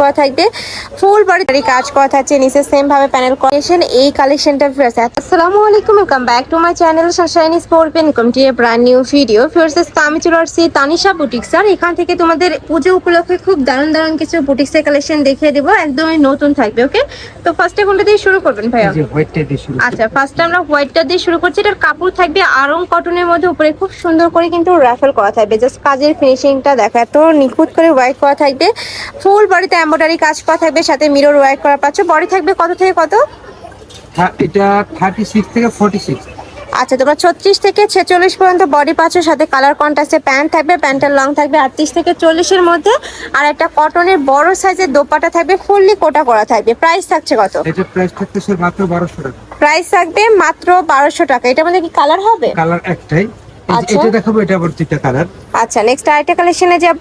করা থাকবে। Full body কাজ করা থাকছে নিচে সেম ভাবে প্যানেল করেছেন এই কালেকশনটা ফিরছে আসসালামু আলাইকুম welcome back to my channel sunshine sport welcome to a brand new video ফিরছে আমি চলে আসছি তানিশা বুটিক্স আর এখান থেকে তোমাদের পুজো উপলক্ষে খুব দারুণ দারুণ কিছু বুটিক্সের কালেকশন দেখিয়ে দেবো একদমই নতুন থাকবে ওকে তো ফার্স্টে কোনটা দিয়ে শুরু করবেন ভাইয়া? আচ্ছা ফার্স্টে আমরা হোয়াইটটা দিয়ে শুরু করছি এটার কাপড় থাকবে আরং কটনের মধ্যে উপরে খুব সুন্দর করে কিন্তু রাফেল করা থাকবে জাস্ট কাজের ফিনিশিংটা দেখো এত নিখুঁত করে হোয়াইট করা থাকবে। ফুল বডিতে এমব্রয়ডারি কাজ করা থাকবে সাথে মিরর হোয়াইট করা পাচ্ছ। বডি থাকবে কত থেকে কত? এটা থার্টি সিক্স থেকে ফর্টি সিক্স আচ্ছা তোমরা ছত্রিশ থেকে ছেচল্লিশ পর্যন্ত বডি পাচ্ছ সাথে কালার কন্ট্রাস্টে প্যান্ট থাকবে প্যান্টের লং থাকবে আটত্রিশ থেকে চল্লিশের মধ্যে আর একটা কটনের বড় সাইজের দোপাটা থাকবে ফুললি কোটা করা থাকবে। প্রাইস থাকছে কত? এটা প্রাইস থাকতেছে মাত্র বারোশো টাকা। প্রাইস থাকবে মাত্র বারোশো টাকা। এটা মানে কি কালার হবে? কালার একটাই। আচ্ছা। এটা দেখাবো এটা আবার দুইটা কালার আচ্ছা নেক্সট আরেকটা কালেকশনে যাব।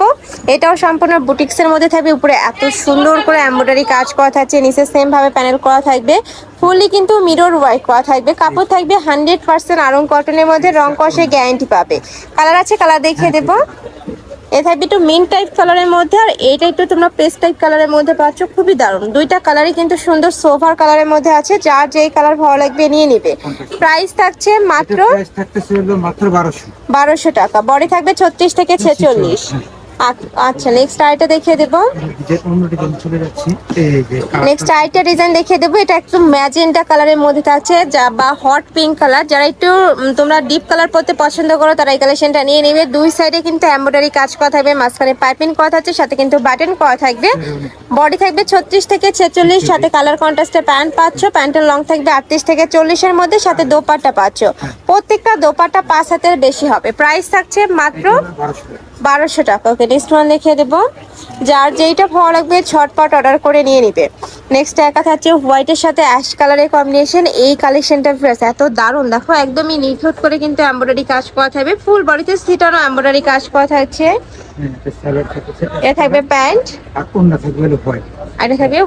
এটাও সম্পূর্ণ বুটিক্সের মধ্যে থাকবে। উপরে এত সুন্দর করে এম্ব্রয়ডারি কাজ করা থাকছে, নিচে সেমভাবে প্যানেল করা থাকবে। ফুললি কিন্তু মিরর ওয়ার্ক করা থাকবে। কাপড় থাকবে হান্ড্রেড পার্সেন্ট আরং কটনের মধ্যে, রং কষে গ্যারান্টি পাবে। কালার আছে কালার দেখিয়ে দেবো। এ থাকবে একটু মিন টাইপ কালারের মধ্যে আর এইটা একটু তোমরা পেস্ট টাইপ কালারের মধ্যে পাচ্ছ। খুবই দারুণ। দুইটা কালারই কিন্তু সুন্দর সোফার কালারের মধ্যে আছে যার যেই কালার ভালো লাগবে নিয়ে নিবে। প্রাইস থাকছে মাত্র মাত্র বারোশো। টাকা। বডি থাকবে ছত্রিশ থেকে ছেচল্লিশ। আ- আচ্ছা নেক্সট আইটা দেখিয়ে দেবো। যে অন্য ডিজাইন চলে যাচ্ছি এই যে নেক্সট আইটা ডিজাইন দেখিয়ে দেবো এটা একটু ম্যাজেন্টা কালারের মধ্যে থাকছে যা বা হট পিঙ্ক কালার যারা একটু তোমরা ডিপ কালার পরতে পছন্দ করো তারা এই কালেকশনটা নিয়ে নেবে। দুই সাইডে কিন্তু এমব্রয়ডারি কাজ করা থাকবে মাঝখানে পাইপিং করা থাকছে সাথে কিন্তু বাটন করা থাকবে। বডি থাকবে ছত্রিশ থেকে ছেচল্লিশ সাথে কালার কন্ট্রাস্টে প্যান্ট পাচ্ছ প্যান্টের লং থাকবে আটত্রিশ থেকে চল্লিশের মধ্যে সাথে দোপাট্টা পাচ্ছ। প্রত্যেকটা দোপাট্টা পাঁচ হাতের বেশি হবে। প্রাইস থাকছে মাত্র বারোশো টাকা। ওকে নেক্সট ওয়ান দেখিয়ে দেবো। যার যেইটা ভালো লাগবে ছটপট অর্ডার করে নিয়ে নিবে। নেক্সট একা থাকছে হোয়াইটের সাথে অ্যাশ কালারের কম্বিনেশন এই কালেকশনটা ফ্রেশ এত দারুণ। দেখো একদমই নিখুঁত করে কিন্তু এমব্রয়ডারি কাজ করা থাকবে। ফুল বডিতে সিটানো এমব্রয়ডারি কাজ করা থাকছে। এটা থাকবে প্যান্ট। আর থাকবে হোয়াইট আর এটা থাকবে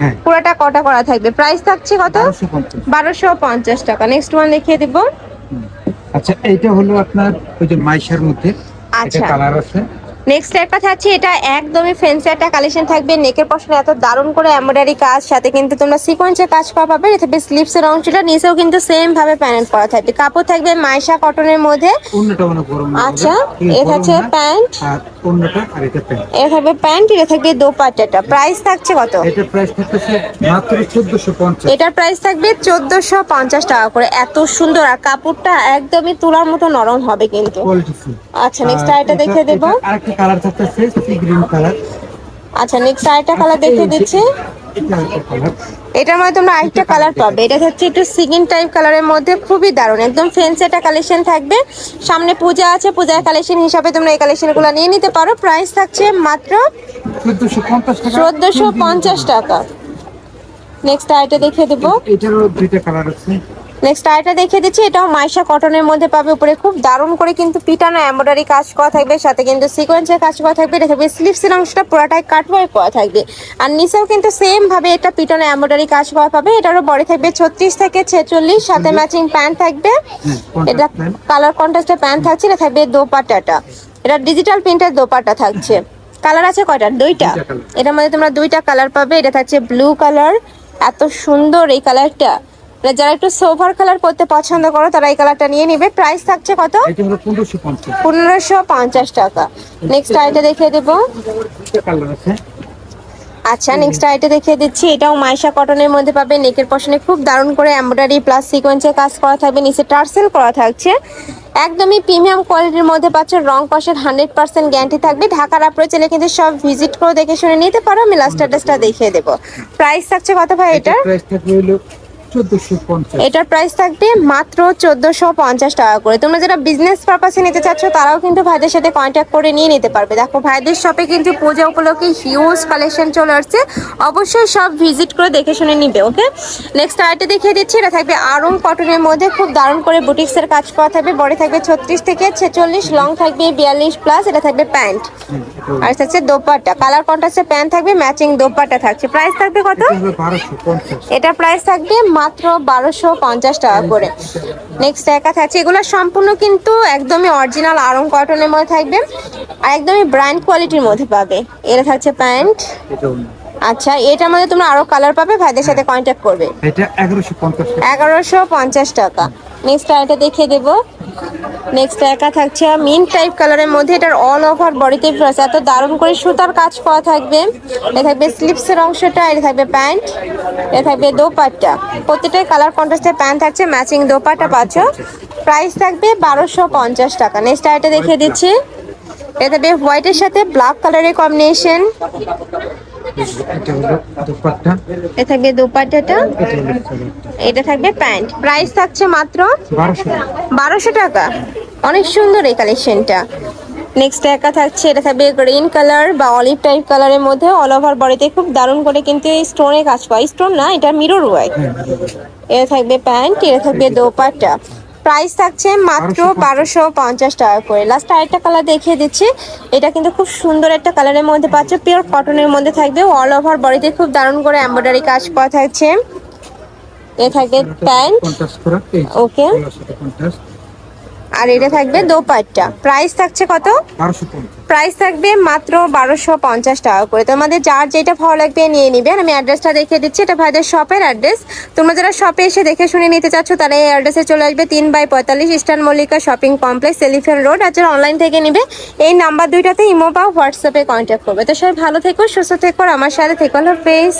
হ্যাঁ। পুরোটা কটা করা থাকবে? প্রাইস থাকছে কত? বারোশো পঞ্চাশ। বারোশো পঞ্চাশ টাকা। নেক্সট ওয়ান দেখিয়ে দেবো। আচ্ছা এইটা হলো আপনার ওই যে মাইশার মধ্যে। আচ্ছা। কালার আছে। নেক্সট একটা থাকছে এটা একদমই ফ্যান্সি একটা কালেকশন থাকবে। নেকের পশনে এত দারুণ করে এমব্রয়ডারি কাজ সাথে কিন্তু তোমরা সিকোয়েন্সের কাজ করা পাবে। থাকবে স্লিপসের অংশটা নিচেও কিন্তু সেম ভাবে প্যানেল করা থাকবে। কাপড় থাকবে মাইশা কটনের মধ্যে। আচ্ছা এটা হচ্ছে প্যান্ট। অন্যটা আর এটা প্যান্ট। এটা থাকবে প্যান্ট এটা থাকবে দোপাট্টাটা। প্রাইস থাকছে কত? এটা প্রাইস মাত্র এটার প্রাইস থাকবে চোদ্দশো পঞ্চাশ টাকা করে। এত সুন্দর আর কাপড়টা একদমই তুলার মতো নরম হবে কিন্তু। আচ্ছা নেক্সট আরেকটা দেখে দেবো। আরেকটা কালার থাকতেছে সি গ্রিন কালার। আচ্ছা নেক্সট আরেকটা কালার দেখিয়ে দিচ্ছি। এটার মধ্যে তোমরা আরেকটা কালার পাবে। এটা হচ্ছে একটু সিগিন টাইপ কালারের মধ্যে খুবই দারুণ। একদম ফেন্সি একটা কালেকশন থাকবে। সামনে পূজা আছে পূজার কালেকশন হিসাবে তোমরা এই কালেকশনগুলো নিয়ে নিতে পারো। প্রাইস থাকছে মাত্র চোদ্দশো পঞ্চাশ টাকা। চোদ্দোশো পঞ্চাশ টাকা নেক্সট আইটা দেখিয়ে দেবো। এটারও দুইটা কালার আছে। নেক্সট আইটা দেখিয়ে দিচ্ছি এটাও মাইশা কটনের মধ্যে পাবে। উপরে খুব দারুণ করে কিন্তু পিটানো এমব্রয়ডারি কাজ করা থাকবে সাথে কিন্তু সিকোয়েন্সের কাজ করা থাকবে এটা থাকবে স্লিপসের অংশটা পুরোটাই কাটওয়ার্ক করা থাকবে। আর নিচেও কিন্তু সেম ভাবে এটা পিটানো এমব্রয়ডারি কাজ করা পাবে এটারও বডি থাকবে ছত্রিশ থেকে ছেচল্লিশ সাথে ম্যাচিং প্যান্ট থাকবে। এটা কালার কন্ট্রাস্টের প্যান্ট থাকছে এটা থাকবে দোপাট্টাটা। এটা ডিজিটাল প্রিন্টের দোপাট্টা থাকছে। কালার আছে কয়টা? দুইটা। এটার মধ্যে তোমরা দুইটা কালার পাবে এটা থাকছে ব্লু কালার এত সুন্দর এই কালারটা মানে যারা একটু সোভার কালার করতে পছন্দ করো তারা এই কালারটা নিয়ে নিবে। প্রাইস থাকছে কত? পনেরোশো পঞ্চাশ। টাকা। নেক্সট আইটা দেখিয়ে দেবো। আচ্ছা নেক্সট আইটা দেখিয়ে দিচ্ছি। এটাও মাইশা কটনের মধ্যে পাবে। নেকের পশনে খুব দারুণ করে এমব্রয়ডারি প্লাস সিকোয়েন্সের কাজ করা থাকবে। নিচে টার্সেল করা থাকছে। একদমই প্রিমিয়াম কোয়ালিটির মধ্যে পাচ্ছ। রং কষের হান্ড্রেড পার্সেন্ট গ্যারান্টি থাকবে। ঢাকার আপরে চলে কিন্তু সব ভিজিট করে দেখে শুনে নিতে পারো। আমি লাস্ট অ্যাড্রেসটা দেখিয়ে দেবো। প্রাইস থাকছে কত ভাই এটা এটার? এটার প্রাইস থাকবে মাত্র চোদ্দোশো পঞ্চাশ টাকা করে। তোমরা যারা বিজনেস পারপাসে নিতে চাচ্ছ তারাও কিন্তু ভাইদের সাথে কন্ট্যাক্ট করে নিয়ে নিতে পারবে। দেখো ভাইদের শপে কিন্তু পূজা উপলক্ষে হিউজ কালেকশন চলে আসছে। অবশ্যই সব ভিজিট করে দেখে শুনে নিবে ওকে নেক্সট আইটে দেখিয়ে দিচ্ছি এটা থাকবে আরং কটনের মধ্যে। খুব দারুণ করে বুটিক্সের কাজ করা থাকবে। বডি থাকবে ছত্রিশ থেকে ছেচল্লিশ লং থাকবে বিয়াল্লিশ প্লাস এটা থাকবে প্যান্ট আর হচ্ছে দোপাট্টা। কালার কন্ট্রাস্টের প্যান্ট থাকবে ম্যাচিং দোপাট্টা থাকছে। প্রাইস থাকবে কত? এটা প্রাইস থাকবে মাত্র বারোশো পঞ্চাশ টাকা করে। নেক্সট একা থাকছে। এগুলো সম্পূর্ণ কিন্তু একদমই অরিজিনাল আরং কটনের মধ্যে থাকবে আর একদমই ব্র্যান্ড কোয়ালিটির মধ্যে পাবে। এটা থাকছে প্যান্ট। আচ্ছা এটার মধ্যে তোমরা আরও কালার পাবে ভাইদের সাথে কন্ট্যাক্ট করবে। এটা এগারোশো পঞ্চাশ টাকা। নেক্সট এটা দেখিয়ে দেবো। নেক্সট একা থাকছে মিন টাইপ কালারের মধ্যে এটার অল ওভার বডিতে প্লাস এত দারুণ করে সুতার কাজ করা থাকবে। এটা থাকবে স্লিপসের অংশটা, এটা থাকবে প্যান্ট এটা থাকবে দোপাট্টা। প্রত্যেকটাই কালার কন্ট্রাস্টের প্যান্ট থাকছে ম্যাচিং দোপাট্টা পাচ্ছ। প্রাইস থাকবে বারোশো পঞ্চাশ টাকা। নেক্সট এটা দেখিয়ে দিচ্ছি। এটা থাকবে হোয়াইটের সাথে ব্ল্যাক কালারের কম্বিনেশন এটা হলো দুপাট্টা এটা থাকবে দোপাট্টাটা এটা থাকবে প্যান্ট। প্রাইস থাকছে মাত্র বারোশো। টাকা। অনেক সুন্দর এই কালেকশনটা। নেক্সট একা থাকছে এটা থাকবে গ্রিন কালার বা অলিভ টাইপ কালারের মধ্যে অল ওভার বডিতে খুব দারুণ করে কিন্তু স্টোনে কাজ করা। স্টোন না এটা মিরর ওয়ার্ক হ্যাঁ এটা থাকবে প্যান্ট এটা থাকবে দোপাট্টা প্রাইস থাকছে মাত্র বারোশো পঞ্চাশ। টাকা করে। লাস্ট আরেকটা কালার দেখিয়ে দিচ্ছি। এটা কিন্তু খুব সুন্দর একটা কালারের মধ্যে পাচ্ছ। পিওর কটনের মধ্যে থাকবে। অল ওভার বডিতে খুব দারুণ করে এম্ব্রয়ডারি কাজ করা থাকছে। এ থাকবে প্যান্ট। পঞ্চাশ। আর এটা থাকবে দোপাট্টা। প্রাইস থাকছে কত? প্রাইস থাকবে মাত্র বারোশো পঞ্চাশ টাকা করে। তোমাদের যার যেটা ভালো লাগবে নিয়ে নিবে আমি অ্যাড্রেসটা দেখিয়ে দিচ্ছি। এটা ভাইদের শপের অ্যাড্রেস তোমরা যারা শপে এসে দেখে শুনে নিতে চাচ্ছ তারা এই অ্যাড্রেসে চলে আসবে তিন বাই পঁয়তাল্লিশ eastern Mallika shopping complex elephant road আর যারা অনলাইন থেকে নিবে এই নাম্বার দুইটাতে ইমো বা হোয়াটসঅ্যাপে কন্ট্যাক্ট করবে। তো সবাই ভালো থেকো সুস্থ থেকো আমার সাথে থেকো। ফেস